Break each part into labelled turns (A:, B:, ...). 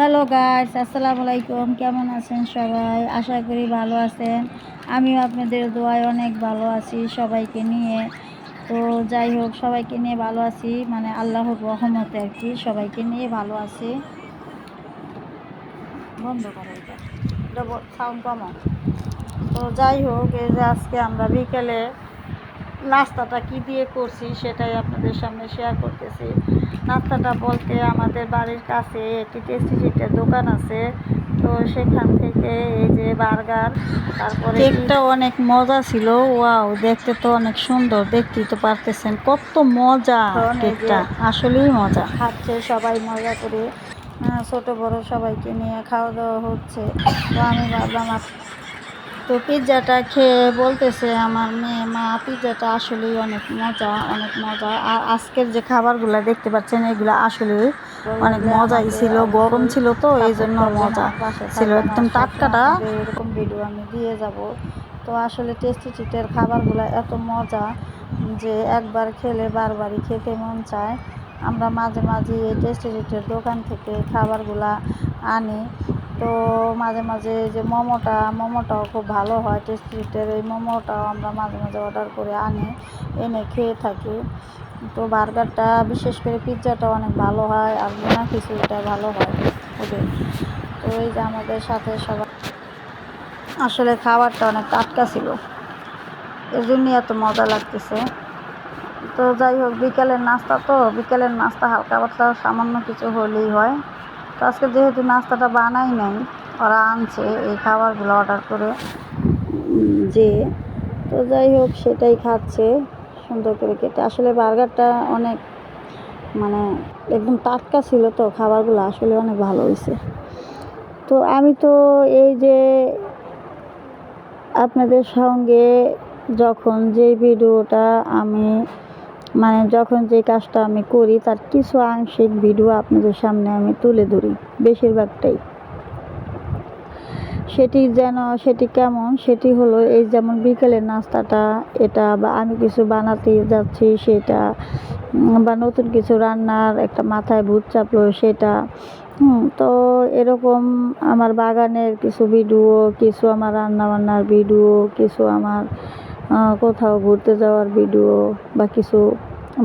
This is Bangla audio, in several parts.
A: হ্যালো গাইস আসসালামু আলাইকুম কেমন আছেন সবাই? আশা করি ভালো আছেন। আমিও আপনাদের দোয়ায় অনেক ভালো আছি সবাইকে নিয়ে। তো যাই হোক, সবাইকে নিয়ে ভালো আছি। মানে আল্লাহর রহমতে আর কি, সবাইকে নিয়ে ভালো আছি। বন্ধ করো সাউন্ড কমো তো যাই হোক, এই যে আজকে আমরা বিকেলে নাস্তাটা কি দিয়ে করছি সেটাই আপনাদের সামনে শেয়ার করতেছি। নাস্তাটা বলতে আমাদের বাড়ির কাছে একটি টেস্টি চিটের দোকান আছে তো সেখান থেকে এই যে বার্গার তারপরে কেকটা অনেক মজা ছিল ওয়াও দেখতে তো অনেক সুন্দর দেখতেই তো পারতেছেন কত মজা কেকটা আসলেই মজা। খাচ্ছে সবাই মজা করে। ছোট বড় সবাইকে নিয়ে খাওয়া দাওয়া হচ্ছে। তো আমি ভাবলাম তো পিৎজাটা খেয়ে বলতেছে আমার মেয়ে, মা, পিৎজাটা আসলেই অনেক মজা অনেক মজা। আর আজকের যে খাবারগুলো দেখতে পাচ্ছেন, এগুলো আসলে অনেক মজাই ছিল, গরম ছিল তো এই জন্য মজা ছিল। একদম টাটকাটা। এরকম ভিডিও আমি দিয়ে যাব। তো আসলে টেস্টি চিটের খাবারগুলো এত মজা যে একবার খেলে বারবারই খেতে মন চায়। আমরা মাঝে মাঝে এই টেস্টি চিটের দোকান থেকে খাবারগুলা আনি। তো মাঝে মাঝে যে মোমোটা, মোমোটাও খুব ভালো হয় টেস্টি চিটের এই মোমোটাও আমরা মাঝে মাঝে অর্ডার করে আনি, এনে খেয়ে থাকি। তো বার্গারটা, বিশেষ করে পিৎজাটা অনেক ভালো হয় আর মোনা খিচুড়িটা ভালো হয় ওদের। তো এই যে আমাদের সাথে সবাই আসলে খাবারটা অনেক টাটকা ছিল। এর জন্যই এত মজা লাগতেছে। তো যাই হোক, বিকেলের নাস্তা তো, বিকেলের নাস্তা হালকা পাতলা, সামান্য কিছু হলেই হয়। তো আজকে যেহেতু নাস্তাটা বানাই নাই, ওরা আনছে এই খাবারগুলো অর্ডার করে। যে, তো যাই হোক, সেটাই খাচ্ছে, সুন্দর করে কেটে। আসলে বার্গারটা অনেক মানে একদম টাটকা ছিল তো খাবারগুলো, আসলে অনেক ভালো হয়েছে। তো আমি তো এই যে আপনাদের সঙ্গে যখন যে ভিডিওটা আমি মানে যখন যে কাজটা আমি করি, তার কিছু আংশিক ভিডিও আপনাদের সামনে আমি তুলে ধরি, বেশিরভাগটাই। সেটি যেন, সেটি কেমন, সেটি হলো এই যেমন বিকেলের নাস্তাটা, এটা বা আমি কিছু বানাতে যাচ্ছি, সেটা বা নতুন কিছু রান্নার একটা মাথায় ভূত চাপলো, সেটা তো এরকম আমার বাগানের কিছু ভিডিও কিছু আমার রান্নাবান্নার ভিডিও কিছু আমার কোথাও ঘুরতে যাওয়ার ভিডিও বা কিছু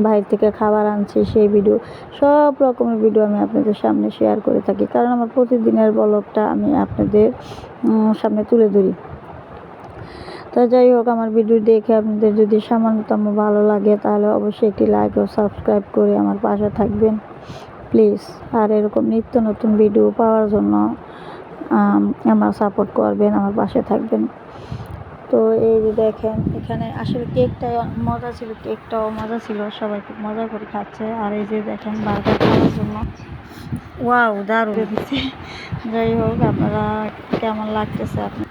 A: বাইরে থেকে খাবার আনছি, সেই ভিডিও সব রকমের ভিডিও আমি আপনাদের সামনে শেয়ার করে থাকি। কারণ আমার প্রতিদিনের ব্লগটা আমি আপনাদের সামনে তুলে ধরি। তো যাই হোক, আমার ভিডিও দেখে আপনাদের যদি সামান্যতম ভালো লাগে, তাহলে অবশ্যই একটি লাইক ও সাবস্ক্রাইব করে আমার পাশে থাকবেন। প্লিজ আর এরকম নিত্য নতুন ভিডিও পাওয়ার জন্য আমার সাপোর্ট করবেন, আমার পাশে থাকবেন। তো এই যে দেখেন, এখানে আসলে কেকটাই মজা ছিল, কেকটাও মজা ছিল, সবাই খুব মজা করে খাচ্ছে। আর এই যে দেখেন বার্গার খাওয়ার জন্য। ওয়াও, দারুণ। দিচ্ছে যাই হোক, আপনারা কেমন লাগতেছে আপনি